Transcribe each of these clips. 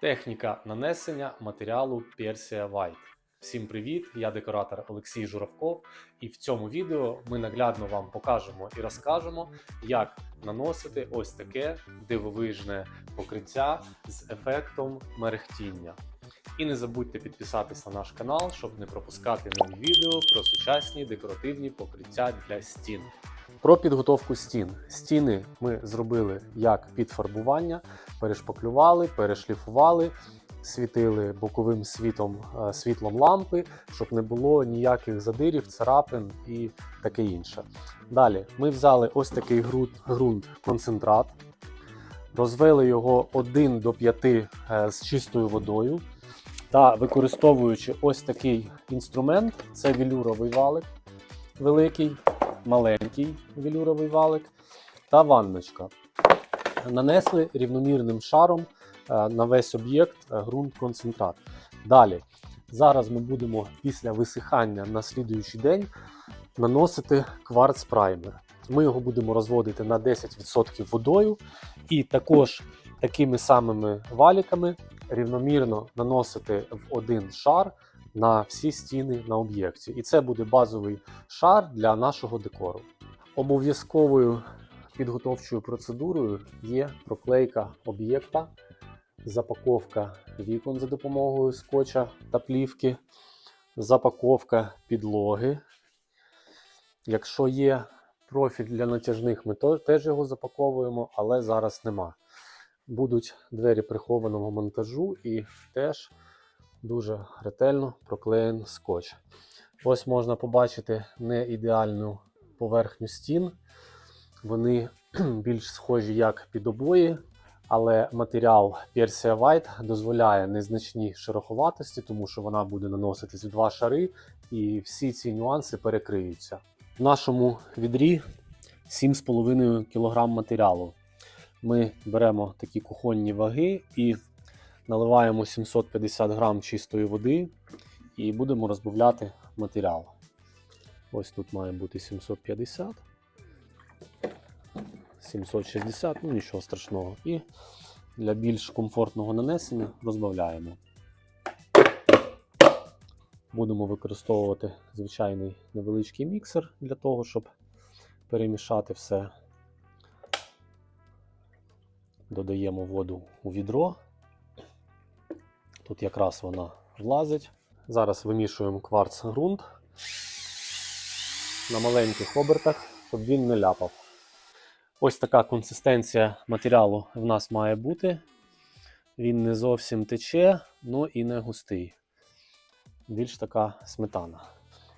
Техніка нанесення матеріалу Persia White. Всім привіт! Я декоратор Олексій Журавков, і в цьому відео ми наглядно вам покажемо і розкажемо, як наносити ось таке дивовижне покриття з ефектом мерехтіння. І не забудьте підписатись на наш канал, щоб не пропускати нові відео про сучасні декоративні покриття для стін. Про підготовку стін. Стіни ми зробили як під фарбування, перешпаклювали, перешліфували, світили боковим світом, е, світлом лампи, щоб не було ніяких задирів, царапин і таке інше. Далі ми взяли ось такий ґрунт, концентрат, розвели його 1 до 5 е, з чистою водою. Та використовуючи ось такий інструмент, це велюровий валик великий, маленький велюровий валик та ванночка. Нанесли рівномірним шаром е, на весь об'єкт е, ґрунт концентрат. Далі, зараз ми будемо після висихання на слідуючий день наносити кварц праймер. Ми його будемо розводити на 10% водою і також такими самими валіками рівномірно наносити в один шар на всі стіни на об'єкті. І це буде базовий шар для нашого декору. Обов'язковою підготовчою процедурою є проклейка об'єкта, запаковка вікон за допомогою скотча та плівки, запаковка підлоги. Якщо є профіль для натяжних, ми теж його запаковуємо, але зараз нема. Будуть двері прихованого монтажу і теж дуже ретельно проклеєн скотч. Ось можна побачити не ідеальну поверхню стін. Вони більш схожі як під обої, але матеріал Persia White дозволяє незначні шероховатості, тому що вона буде наноситись в два шари, і всі ці нюанси перекриються. В нашому відрі 7,5 кг матеріалу. Ми беремо такі кухонні ваги і наливаємо 750 грам чистої води і будемо розбавляти матеріал. Ось тут має бути 750, 760, ну нічого страшного. І для більш комфортного нанесення розбавляємо. Будемо використовувати звичайний невеличкий міксер для того, щоб перемішати все. Додаємо воду у відро. Тут якраз вона влазить. Зараз вимішуємо кварц ґрунт на маленьких обертах, щоб він не ляпав. Ось така консистенція матеріалу в нас має бути. Він не зовсім тече, ну і не густий. Більш така сметана.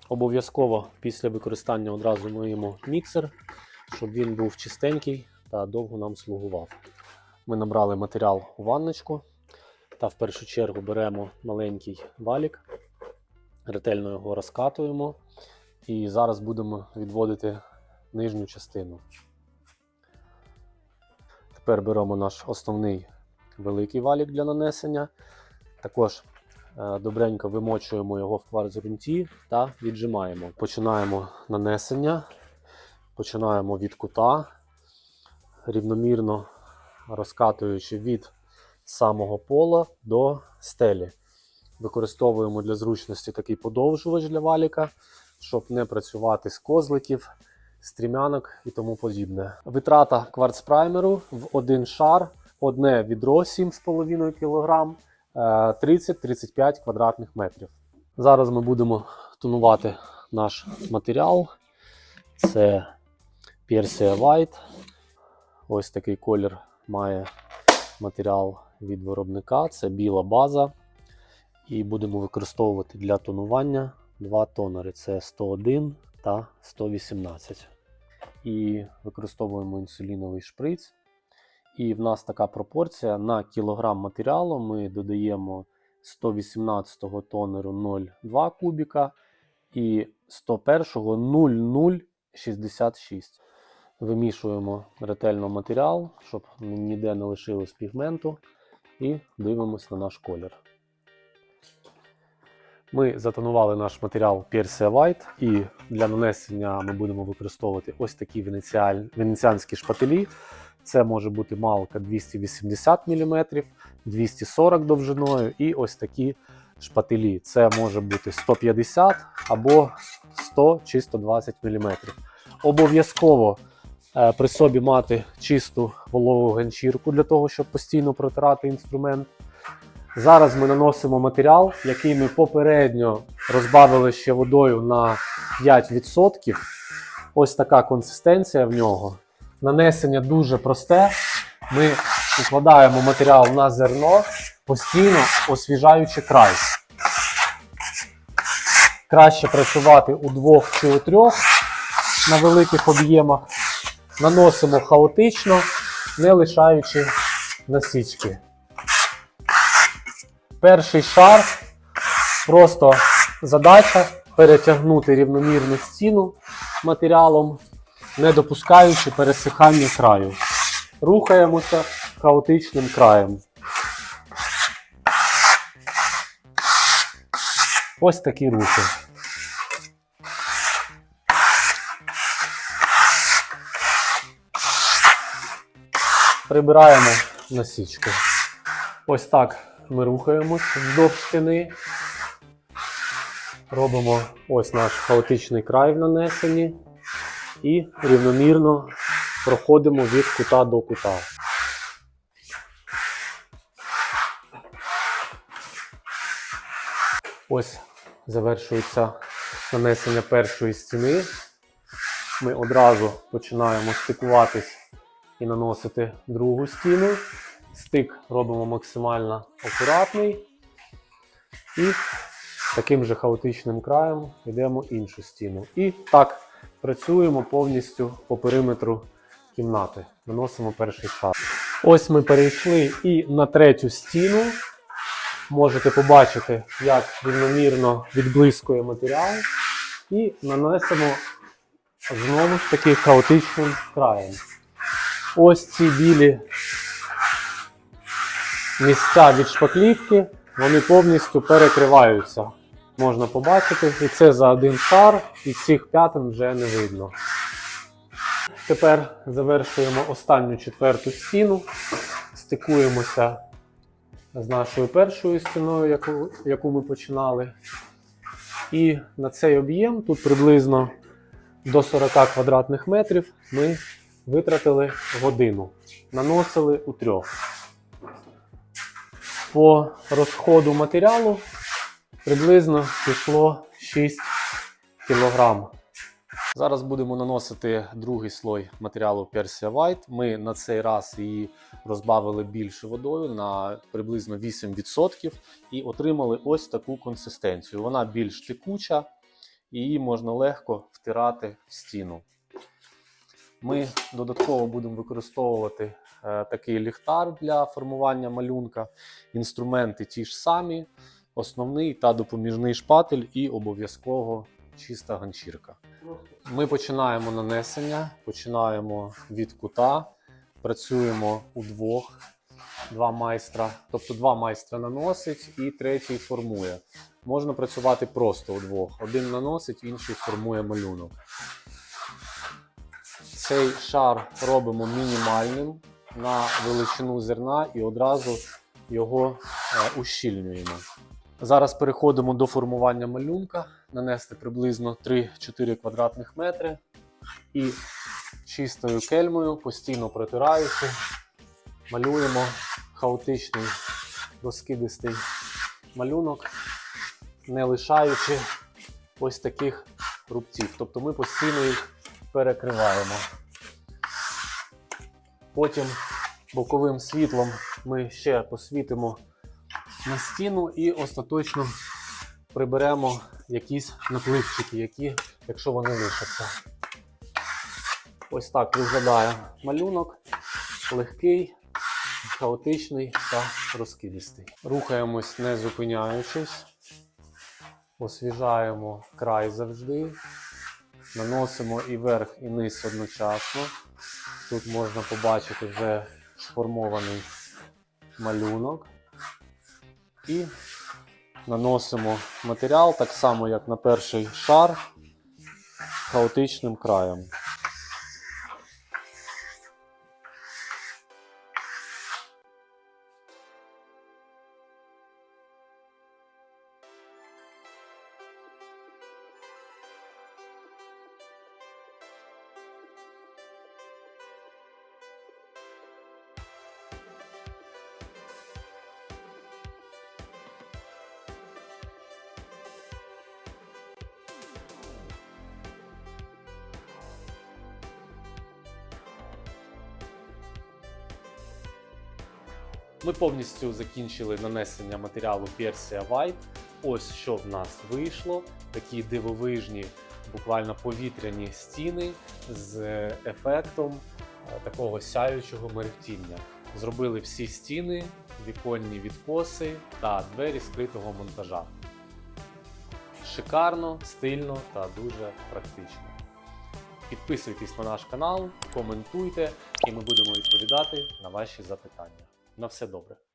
Обов'язково після використання одразу миємо міксер, щоб він був чистенький та довго нам слугував. Ми набрали матеріал у ванночку та в першу чергу беремо маленький валік, ретельно його розкатуємо і зараз будемо відводити нижню частину. Тепер беремо наш основний великий валік для нанесення. Також е, добренько вимочуємо його в кварц-ґрунті та віджимаємо. Починаємо нанесення, починаємо від кута, рівномірно розкатуючи від самого пола до стелі. Використовуємо для зручності такий подовжувач для валіка, щоб не працювати з козликів, стрімянок і тому подібне. Витрата кварцпраймеру в один шар, одне відро 7,5 кг, е, 30-35 квадратних метрів. Зараз ми будемо тонувати наш матеріал. Це Persia White. Ось такий колір має матеріал від виробника. Це біла база. І будемо використовувати для тонування два тонери: це 101 та 118. І використовуємо інсуліновий шприц. І в нас така пропорція: на кілограм матеріалу ми додаємо 118 тонеру 0,2 кубіка і 101 0,066. Вимішуємо ретельно матеріал, щоб ніде не лишилось пігменту, і дивимось на наш колір. Ми затонували наш матеріал Persia White, і для нанесення ми будемо використовувати ось такі венеціанські шпателі. Це може бути малка 280 мм, 240 довжиною, і ось такі шпателі. Це може бути 150 або 100 чи 120 мм. Обов'язково е, при собі мати чисту вологу ганчірку для того, щоб постійно протирати інструмент. Зараз ми наносимо матеріал, який ми попередньо розбавили ще водою на 5%. Ось така консистенція в нього. Нанесення дуже просте. Ми укладаємо матеріал на зерно, постійно освіжаючи край. Краще працювати у двох чи у трьох на великих об'ємах. Наносимо хаотично, не лишаючи насічки. Перший шар просто задача перетягнути рівномірну стіну матеріалом, не допускаючи пересихання краю. Рухаємося хаотичним краєм. Ось такі рухи. Прибираємо насічку. Ось так ми рухаємось вздовж стіни. Робимо ось наш хаотичний край в нанесенні і рівномірно проходимо від кута до кута. Ось завершується нанесення першої стіни. Ми одразу починаємо стикуватись і наносити другу стіну. Стик робимо максимально акуратний. І таким же хаотичним краєм йдемо іншу стіну. І так працюємо повністю по периметру кімнати. Наносимо перший шар. Ось ми перейшли і на третю стіну. Можете побачити, як рівномірно відблискує матеріал. І нанесемо знову ж таки хаотичним краєм. Ось ці білі місця від шпаклівки, вони повністю перекриваються. Можна побачити, і це за один шар, і цих п'ятин вже не видно. Тепер завершуємо останню четверту стіну, стикуємося з нашою першою стіною, яку, яку ми починали. І на цей об'єм, тут приблизно до 40 квадратних метрів, ми витратили годину, наносили у трьох. По розходу матеріалу приблизно пішло 6 кг. Зараз будемо наносити другий слой матеріалу Persia White. Ми на цей раз її розбавили більше водою на приблизно 8% і отримали ось таку консистенцію. Вона більш текуча, і її можна легко втирати в стіну. Ми додатково будемо використовувати такий ліхтар для формування малюнка. Інструменти ті ж самі, основний та допоміжний шпатель і обов'язково чиста ганчірка. Ми починаємо нанесення, починаємо від кута, працюємо удвох, два майстра, тобто два майстра наносить і третій формує. Можна працювати просто удвох. Один наносить, інший формує малюнок. Цей шар робимо мінімальним на величину зерна і одразу його е, ущільнюємо. Зараз переходимо до формування малюнка, нанести приблизно 3-4 квадратних метри і чистою кельмою, постійно протираючи, малюємо хаотичний розкидистий малюнок, не лишаючи ось таких рубців. Тобто ми постійно їх перекриваємо. Потім боковим світлом ми ще посвітимо на стіну і остаточно приберемо якісь напливчики, які, якщо вони лишаться. Ось так виглядає малюнок, легкий, хаотичний та розкидистий. Рухаємось не зупиняючись, освіжаємо край завжди, наносимо і верх, і низ одночасно. Тут можна побачити вже сформований малюнок. І наносимо матеріал так само, як на перший шар, хаотичним краєм. Ми повністю закінчили нанесення матеріалу Persia White. Ось що в нас вийшло. Такі дивовижні, буквально повітряні стіни з ефектом е, такого сяючого мерехтіння. Зробили всі стіни, віконні відкоси та двері скритого монтажа. Шикарно, стильно та дуже практично. Підписуйтесь на наш канал, коментуйте, і ми будемо відповідати на ваші запитання. На все добре.